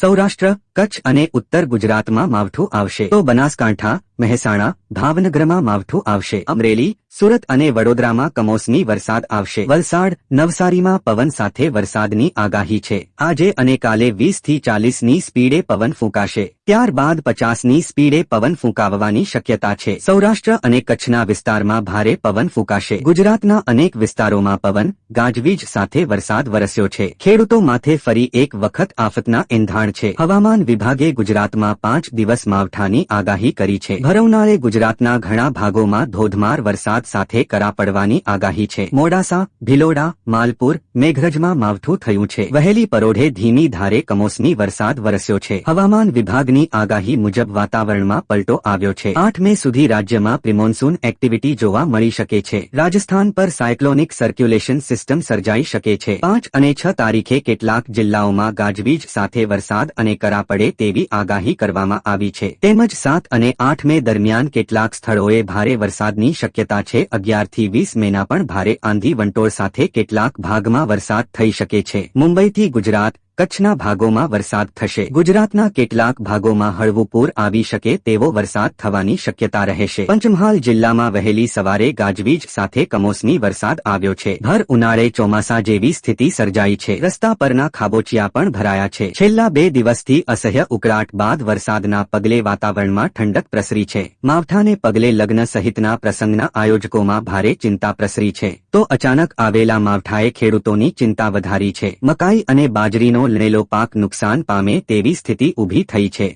સૌરાષ્ટ્ર કચ્છ અને ઉત્તર ગુજરાતમાં માવઠું આવશે. તો બનાસકાંઠા મહેસાણા, ભાવનગરમાં માવઠું આવશે. અમરેલી, સુરત અને વડોદરામાં કમોસમી વરસાદ આવશે. વલસાડ, નવસારીમાં પવન સાથે વરસાદની આગાહી છે. આજે અને કાલે વીસથી ચાલીસની સ્પીડે પવન ફૂંકાશે. ત્યારબાદ પચાસની સ્પીડે પવન ફૂંકાવવાની શક્યતા છે. સૌરાષ્ટ્ર અને કચ્છના વિસ્તારમાં ભારે પવન ફૂંકાશે. ગુજરાતના અનેક વિસ્તારોમાં પવન, ગાજવીજ સાથે વરસાદ વરસ્યો છે. ખેડૂતો માથે ફરી એક વખત આફતના એંધાણ છે. હવામાન વિભાગે ગુજરાતમાં પાંચ દિવસ માવઠાની આગાહી કરી છે. ભરવનાળે ગુજરાતના ઘણા ભાગોમાં ધોધમાર વરસાદ સાથે કરા પડવાની આગાહી છે. મોડાસા, ભિલોડા, માલપુર, મેઘરજમાં માવઠું થયું છે. વહેલી પરોઢે ધીમી ધારે કમોસમી વરસાદ વરસ્યો છે. હવામાન વિભાગની આગાહી મુજબ વાતાવરણમાં પલટો આવ્યો છે. આઠ મે સુધી રાજ્યમાં પ્રિમોન્સૂન એક્ટિવિટી જોવા મળી શકે છે. રાજસ્થાન પર સાયક્લોનિક સર્ક્યુલેશન સિસ્ટમ સર્જાઈ શકે છે. પાંચ અને છ તારીખે કેટલાક જિલ્લાઓમાં ગાજવીજ સાથે વરસાદ અને કરા પડે તેવી આગાહી કરવામાં આવી છે. તેમજ સાત અને આઠ મે દરમિયાન કેટલાક સ્થળોએ ભારે વરસાદની શક્યતા છે. અગિયારથી વીસ મેના પણ ભારે આંધી વંટોળ સાથે કેટલાક ભાગમાં વરસાદ થઈ શકે છે. મુંબઈથી ગુજરાત કચ્છના ભાગોમાં વરસાદ થશે. ગુજરાતના કેટલાક ભાગોમાં હળવું પૂર આવી શકે તેવો વરસાદ થવાની શક્યતા રહેશે. પંચમહાલ જિલ્લામાં વહેલી સવારે ગાજવીજ સાથે કમોસમી વરસાદ આવ્યો છે. ભર ઉનાળે ચોમાસા જેવી સ્થિતિ સર્જાઈ છે. રસ્તા પરના ખાબોચિયા પણ ભરાયા છે. છેલ્લા બે દિવસથી અસહ્ય ઉકળાટ બાદ વરસાદના પગલે વાતાવરણમાં ઠંડક પ્રસરી છે. માવઠાને પગલે લગ્ન સહિતના પ્રસંગના આયોજકોમાં ભારે ચિંતા પ્રસરી છે. તો અચાનક આવેલા માવઠાએ ખેડૂતોની ચિંતા વધારી છે. મકાઈ અને બાજરીનો લણેલો પાક નુકસાન પામે તેવી સ્થિતિ ઊભી થઈ છે.